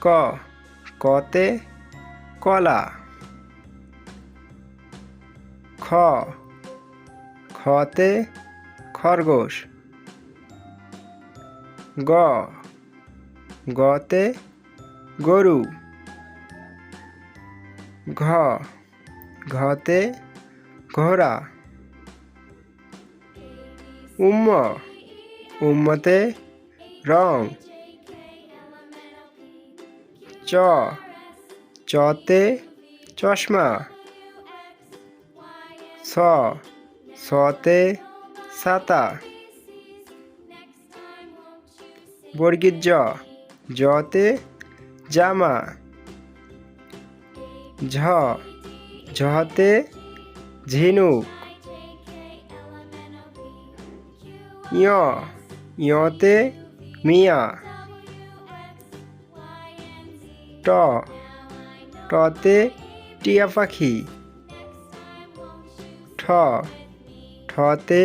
ক, কতে কলা। খ, খতে খরগোশ। গ, গতে গরু। ঘ, ঘতে ঘোড়া। উম্ম, উম্মতে রং। চ। চতে চশমা। স। সতে ছাতা। বর্গীর জতে জামা। ঝ। ঝতে ঝিনুক। ইয় ইয়তে মিয়া। ট। টতে টিয়া পাখি। ঠ। ঠতে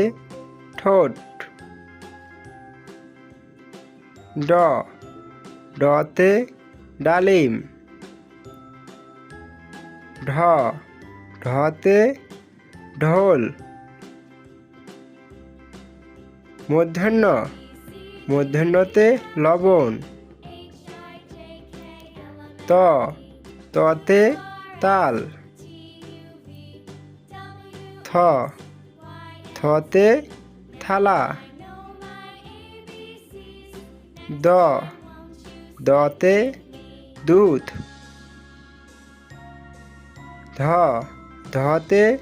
ঠোঁট। ড। ডতে ডালিম। ঢ। ঢতে ঢোল। মধ্যাহ্ন। মধ্যাহ্নতে লবণ। ত, ততে তাল। থ, থতে থালা। দ, দতে দুধ। ধ, ধতে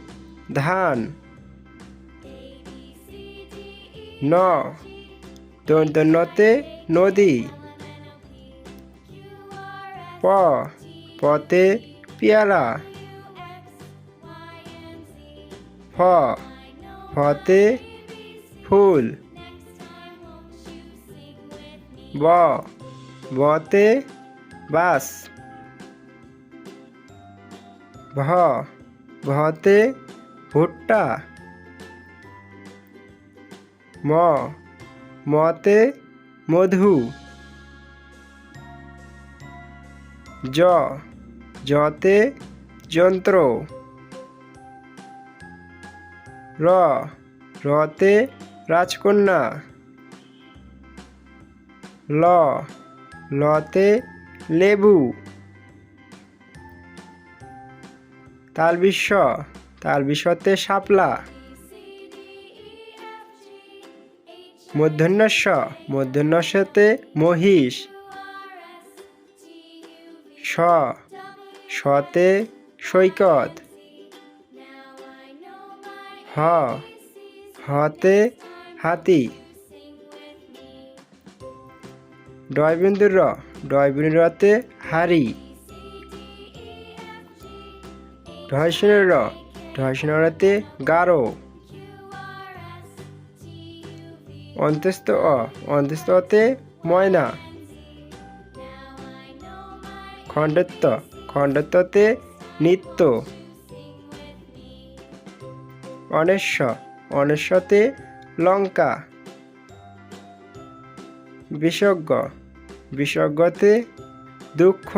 ধান। ন দন্তন্নতে নদী। প, পতে পেয়ারা। ফ, ফতে ফুল। ব, বতে বাস। ভ, ভতে ভুট্টা। ম, মতে মধু। জ জতে যন্ত্র। র, রতে রাজকন্যা। ল, লতে লেবু। তালবিশ্ব তালবিশ্বতে শাপলা। মূর্ধন্যস্ব মূর্ধন্যস্বতে মহিষ। স, সতে সৈকত। হ, হতে হাতি। ডয়বিন্দুর র ডয়বিন্দুরতে হাড়ি। ঢয়সনের র ঢয়সনরতে গারো। অন্তস্থ অ অন্তস্থতে ময়না। খণ্ডত্ব। খণ্ডত্বতে নিত্য। অনেশ্বর অনেশ্বতে লঙ্কা। বিশজ্ঞ বিশজ্ঞতে দুঃখ।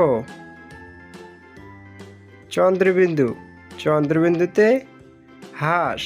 চন্দ্রবিন্দু। চন্দ্রবিন্দুতে হাঁস।